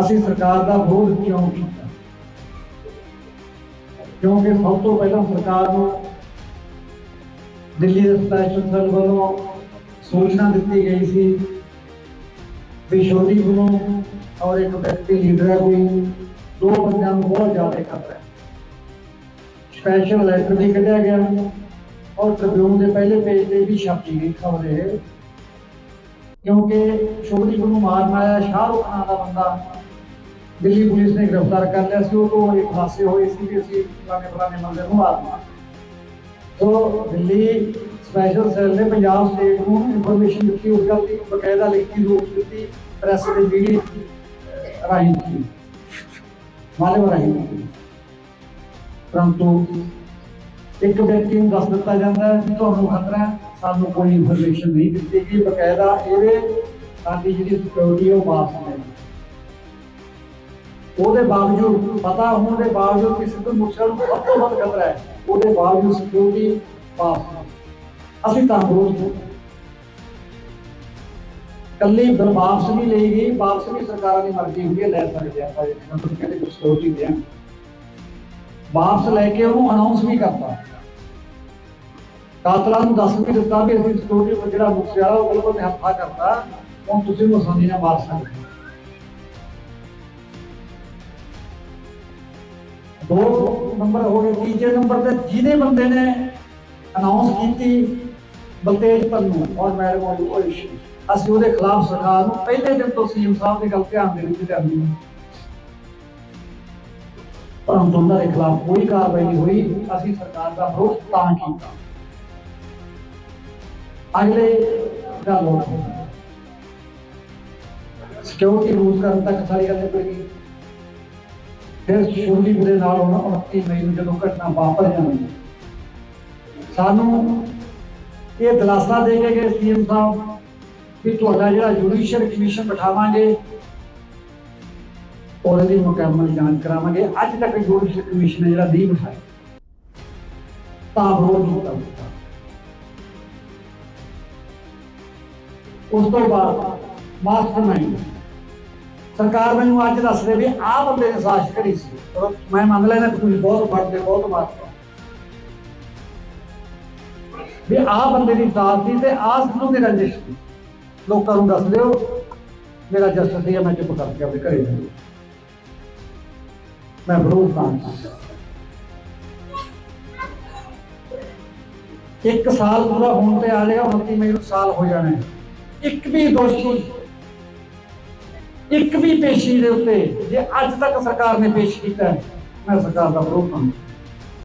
ਅਸੀਂ ਸਰਕਾਰ ਦਾ ਵਿਰੋਧ ਕਿਉਂ ਕੀਤਾ? ਕਿਉਂਕਿ ਸਭ ਤੋਂ ਪਹਿਲਾਂ ਸਰਕਾਰ ਨੂੰ ਦਿੱਲੀ ਦੇ ਸਪੈਸ਼ਲ ਸੈੱਲ ਵੱਲੋਂ ਸੂਚਨਾ ਦਿੱਤੀ ਗਈ ਸੀ ਵੀ ਛੋਟੀ ਵੱਲੋਂ ਔਰ ਇੱਕ ਵਿਅਕਤੀ ਲੀਡਰ ਹੈ ਕੋਈ, ਦੋ ਬੰਦਿਆਂ ਨੂੰ ਬਹੁਤ ਜ਼ਿਆਦਾ ਖਤਰਾ ਹੈ। ਸਪੈਸ਼ਲ ਲੈਟਰ ਵੀ ਕੱਢਿਆ ਗਿਆ ਔਰ ਟ੍ਰਿਬਿਊਨ ਦੇ ਪਹਿਲੇ ਪੇਜ ਤੇ ਵੀ ਛਾਪੀ ਗਈ ਖਬਰ ਇਹ ਕਿਉਂਕਿ ਛੋਟੀ ਨੂੰ ਮਾਰਨ ਆਇਆ ਸ਼ਾਹਰੁਖ ਖਾਨ ਦਾ ਬੰਦਾ ਦਿੱਲੀ ਪੁਲਿਸ ਨੇ ਗ੍ਰਿਫਤਾਰ ਕਰ ਲਿਆ ਸੀ ਉਹ ਤੋਂ ਇੱਕ ਹਾਸੇ ਹੋਏ ਸੀ ਕਿ ਅਸੀਂ ਫਲਾਣੇ ਫਲਾਣੇ ਬੰਦੇ ਨੂੰ ਮਾਰਨਾ ਸੋ ਦਿੱਲੀ ਸਪੈਸ਼ਲ ਸੈੱਲ ਨੇ ਪੰਜਾਬ ਸਟੇਟ ਨੂੰ ਇਨਫੋਰਮੇਸ਼ਨ ਦਿੱਤੀ ਉਸ ਗੱਲ ਦੀ ਬਕਾਇਦਾ ਲਿਖਤੀ ਰੂਪ ਦਿੱਤੀ ਪ੍ਰੈਸ ਦੇ ਮੀਡੀਆ ਰਾਹੀਂ ਦਿੱਤੀ ਮਾਲਮ ਰਾਹੀਂ ਦਿੱਤੀ ਪਰੰਤੂ ਇੱਕ ਵਿਅਕਤੀ ਨੂੰ ਦੱਸ ਦਿੱਤਾ ਜਾਂਦਾ ਹੈ ਕਿ ਤੁਹਾਨੂੰ ਖਤਰਾ ਹੈ, ਸਾਨੂੰ ਕੋਈ ਇਨਫੋਰਮੇਸ਼ਨ ਨਹੀਂ ਦਿੱਤੀ ਗਈ। ਬਕਾਇਦਾ ਇਹਦੇ ਸਾਡੀ ਜਿਹੜੀ ਸਿਕਿਉਰਿਟੀ ਉਹ ਵਾਪਸ ਲੈ ਉਹਦੇ ਬਾਵਜੂਦ, ਪਤਾ ਹੋਣ ਦੇ ਬਾਵਜੂਦ ਕਿ ਸਿੱਧੂ ਮੂਸੇ ਨੂੰ ਸਭ ਤੋਂ ਵੱਧ ਖਤਰਾ ਹੈ, ਉਹਦੇ ਬਾਵਜੂਦ ਸਿਕਿਉਰਿਟੀ ਵਾਪਸ ਅਸੀਂ ਤਾਂ ਵਿਰੋਧ ਕੱਲੀ ਵਾਪਸ ਨਹੀਂ ਲਈ ਗਈ ਵਾਪਸ ਵੀ ਸਰਕਾਰਾਂ ਦੀ ਮਰਜ਼ੀ ਹੁੰਦੀ ਹੈ, ਲੈ ਸਕਦੇ ਆ ਪਰ ਇਹਨਾਂ ਨੂੰ ਕਹਿੰਦੇ ਕੁਝ ਸਿਕਿਉਰਿਟੀ ਦੇਣ ਵਾਪਸ ਲੈ ਕੇ ਉਹਨੂੰ ਅਨਾਉਂਸ ਵੀ ਕਰਤਾ। ਕਾਤਲਾਂ ਨੂੰ ਦੱਸ ਵੀ ਦਿੱਤਾ ਵੀ ਅਸੀਂ ਸਿਕਿਉਰਿਟੀ ਜਿਹੜਾ ਮੁਖੀ ਉਹ ਬਿਲਕੁਲ ਨਿਹੱਥਾ ਕਰਤਾ, ਹੁਣ ਤੁਸੀਂ ਨੂੰ ਆਸਾਨੀ ਨਾਲ ਮਾਰ ਸਕਦੇ ਦੋ ਨੰਬਰ ਹੋ ਗਏ। ਤੀਜੇ ਨੰਬਰ ਤੇ ਜਿਹਨੇ ਬੰਦੇ ਨੇ ਅਨਾਉਂਸ ਕੀਤੀ ਬਲਤੇਜ ਪੰਨੂ ਔਰ ਮੈਡਮ ਔਰ ਕੋਇਸ਼ ਅਸੀਂ ਉਹਦੇ ਖਿਲਾਫ ਸਰਕਾਰ ਨੂੰ ਪਹਿਲੇ ਦਿਨ ਤੋਂ ਸੀਐਮ ਸਾਹਿਬ ਦੀ ਗੱਲ ਧਿਆਨ ਦੇਣੀ ਤੇ ਕਰਨੀ ਹੈ। ਪਰੰਤੂ ਉਹਨਾਂ ਦੇ ਖਿਲਾਫ ਕੋਈ ਕਾਰਵਾਈ ਨਹੀਂ ਹੋਈ। ਅਸੀਂ ਸਰਕਾਰ ਦਾ ਵਿਰੋਧ ਤਾਂ ਕੀਤਾ। ਅਗਲੇ ਗੱਲ ਹੋ ਸਿਕਿਉਰਿਟੀ ਰੂਸ ਕਰਨ ਤੱਕ ਸਾਰੀ ਗੱਲ ਨਿਬੜ ਗਈ। ਫਿਰ ਸ਼ੁਰਲੀ ਦੇ ਨਾਲ ਹੁਣ 29 ਮਈ ਨੂੰ ਜਦੋਂ ਘਟਨਾ ਵਾਪਰ ਜਾਂਦੀ ਸਾਨੂੰ ਇਹ ਦਿਲਾਸਾ ਦੇ ਕੇ ਗਏ ਸੀਐਮ ਸਾਹਿਬ ਕਿ ਤੁਹਾਡਾ ਜਿਹੜਾ ਜੁਡੀਸ਼ੀਅਲ ਕਮਿਸ਼ਨ ਬਿਠਾਵਾਂਗੇ ਔਰ ਇਹਦੀ ਮੁਕੰਮਲ ਜਾਂਚ ਕਰਾਵਾਂਗੇ। ਅੱਜ ਤੱਕ ਜੁਡੀਸ਼ੀਅਲ ਕਮਿਸ਼ਨ ਹੈ ਜਿਹੜਾ ਨਹੀਂ ਬਿਠਾਇਆ ਤਾਂ ਵਿਰੋਧ ਕੀਤਾ ਉਸ ਤੋਂ ਬਾਅਦ ਮਾਸਟਰਮਾਈਂਡ ਸਰਕਾਰ ਮੈਨੂੰ ਅੱਜ ਦੱਸ ਰਹੀ ਵੀ ਆਹ ਬੰਦੇ ਨੇ ਸਾਜ਼ਿਸ਼ ਕਰੀ ਸੀ? ਮੈਂ ਮੰਨ ਲੈਣਾ ਕਿ ਤੁਸੀਂ ਬਹੁਤ ਵੱਡੇ ਬਹੁਤ ਮਾਰਦੇ ਵੀ ਆਹ ਬੰਦੇ ਦੀ ਸਾਜ਼ਿਸ਼ ਸੀ ਤੇ ਆਹ ਸਿੱਧੂ ਦੀ ਰੰਜਿਸ਼ ਸੀ। ਲੋਕਾਂ ਨੂੰ ਦੱਸ ਦਿਓ, ਮੇਰਾ ਜਸਟਿਸ ਹੈ ਮੈਂ ਚੁੱਪ ਕਰਕੇ ਆਪਣੇ ਘਰੇ ਜਾਊਂ ਮੈਂ ਵਿਰੋਧ ਤਾਂ ਇੱਕ ਸਾਲ ਪੂਰਾ ਹੋਣ ਤੇ ਆ ਜਾਏਗਾ 29 ਮਈ ਨੂੰ ਸਾਲ ਹੋ ਜਾਣਾ? ਇੱਕ ਵੀ ਦੋਸ਼ੀ ਇੱਕ ਵੀ ਪੇਸ਼ੀ ਦੇ ਉੱਤੇ, ਜੇ ਅੱਜ ਤੱਕ ਸਰਕਾਰ ਨੇ ਪੇਸ਼ ਕੀਤਾ ਮੈਂ ਸਰਕਾਰ ਦਾ ਵਿਰੋਧ ਕਰਦਾ